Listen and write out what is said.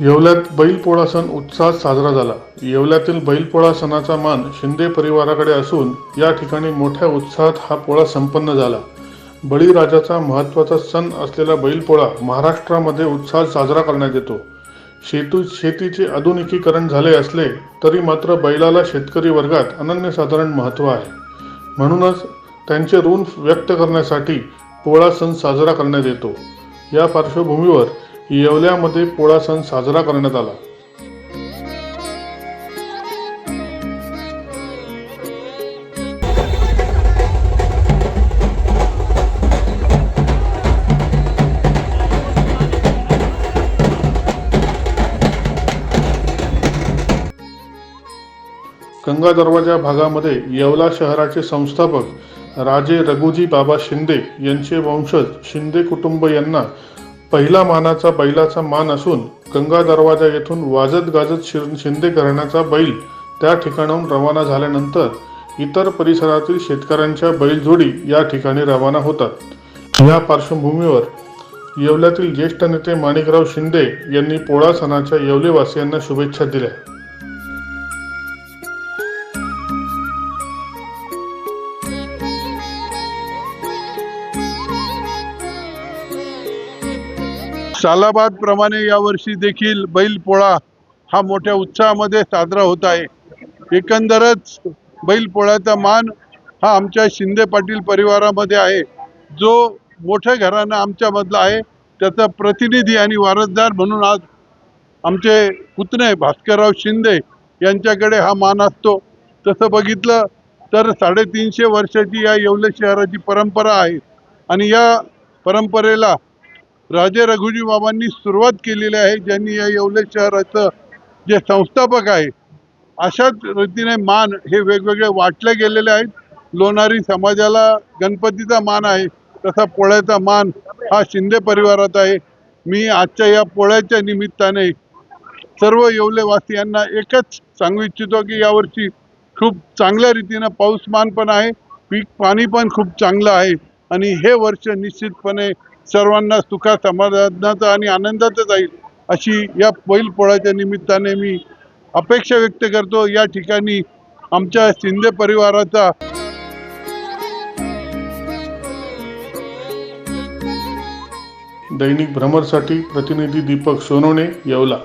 येवल्यात बैलपोळा सण उत्साहात साजरा झाला. येवल्यातील बैलपोळा सणाचा मान शिंदे परिवाराकडे असून या ठिकाणी मोठ्या उत्साहात हा पोळा संपन्न झाला. बळीराजाचा महत्त्वाचा सण असलेला बैलपोळा महाराष्ट्रामध्ये उत्साहात साजरा करण्यात येतो. शेतू शेतीचे आधुनिकीकरण झाले असले तरी मात्र बैलाला शेतकरी वर्गात अनन्यसाधारण महत्त्व आहे. म्हणूनच त्यांचे ऋण व्यक्त करण्यासाठी पोळा सण साजरा करण्यात येतो. या पार्श्वभूमीवर येवल्यामध्ये पोळा सण साजरा करण्यात आला. गंगा दरवाजा भागामध्ये येवला शहराचे संस्थापक राजे रघुजी बाबा शिंदे यांचे वंशज शिंदे कुटुंब यांना पहिला मानाचा बैलाचा मान असून गंगा दरवाजा येथून वाजत गाजत शिर- शिंदे घराण्याचा बैल त्या ठिकाणाहून रवाना झाल्यानंतर इतर परिसरातील शेतकऱ्यांच्या बैलजोडी या ठिकाणी रवाना होतात. या पार्श्वभूमीवर येवल्यातील ज्येष्ठ नेते माणिकराव शिंदे यांनी पोळा सणाच्या येवलेवासियांना शुभेच्छा दिल्या. सालाबाद प्रमाणे यावर्षी देखील बैलपोळा हा मोठ्या उत्साहामध्ये साजरा होत आहे. एकंदरच बैलपोळ्याचा मान हा आमच्या शिंदे पाटील परिवारामध्ये आहे. जो मोठ्या घराणं आमच्यामधला आहे त्याचा प्रतिनिधी आणि वारसदार म्हणून आज आमचे पुतणे भास्करराव शिंदे यांच्याकडे हा मान असतो. तसं बघितलं तर साडेतीनशे वर्षाची या येवले शहराची परंपरा आहे. आणि या परंपरेला राजे रघुजी बाबांनी सुरुवात केलेली आहे ज्यांनी या येवले शहराचं जे संस्थापक आहे अशाच रीतीने मान हे वेगवेगळे वाटले गेलेले आहेत. लोणारी समाजाला गणपतीचा मान आहे तसा पोळ्याचा मान हा शिंदे परिवारात आहे. मी आजच्या या पोळ्याच्या निमित्ताने सर्व येवलेवासियांना एकच सांगू इच्छितो की यावर्षी खूप चांगल्या रीतीनं पाऊसमान पण आहे पीक पाणी पण खूप चांगलं आहे. आणि हे वर्ष निश्चितपणे सर्वांना सुखा समाधानाचं आणि आनंदाचं जाईल अशी या बैल पोळ्याच्या निमित्ताने मी अपेक्षा व्यक्त करतो. या ठिकाणी आमच्या शिंदे परिवाराचा दैनिक भ्रमरसाठी प्रतिनिधी दीपक सोनवणे येवला.